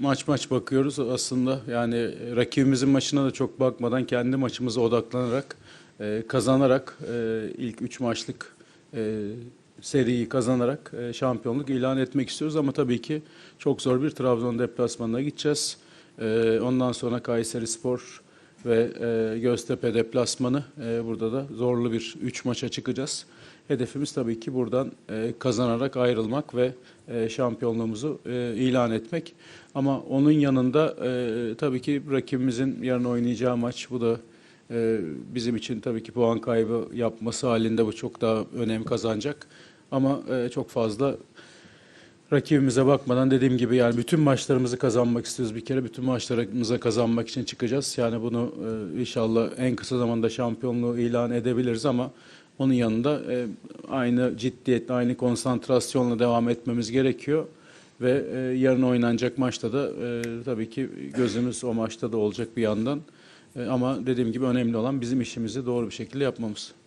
maç maç bakıyoruz aslında. Yani e, rakibimizin maçına da çok bakmadan kendi maçımıza odaklanarak, e, kazanarak e, ilk üç maçlık e, seriyi kazanarak e, şampiyonluk ilan etmek istiyoruz. Ama tabii ki çok zor bir Trabzon deplasmanına gideceğiz. E, ondan sonra Kayseri Spor ve e, Göztepe deplasmanı. E, burada da zorlu bir üç maça çıkacağız. Hedefimiz tabii ki buradan e, kazanarak ayrılmak ve e, şampiyonluğumuzu e, ilan etmek. Ama onun yanında e, tabii ki rakibimizin yarın oynayacağı maç bu da e, bizim için tabii ki puan kaybı yapması halinde bu çok daha önem kazanacak. Ama e, çok fazla rakibimize bakmadan dediğim gibi yani bütün maçlarımızı kazanmak istiyoruz bir kere. Bütün maçlarımıza kazanmak için çıkacağız. Yani bunu e, inşallah en kısa zamanda şampiyonluğu ilan edebiliriz ama onun yanında e, aynı ciddiyetle, aynı konsantrasyonla devam etmemiz gerekiyor. Ve e, yarın oynanacak maçta da e, tabii ki gözümüz o maçta da olacak bir yandan. Ama dediğim gibi önemli olan bizim işimizi doğru bir şekilde yapmamız.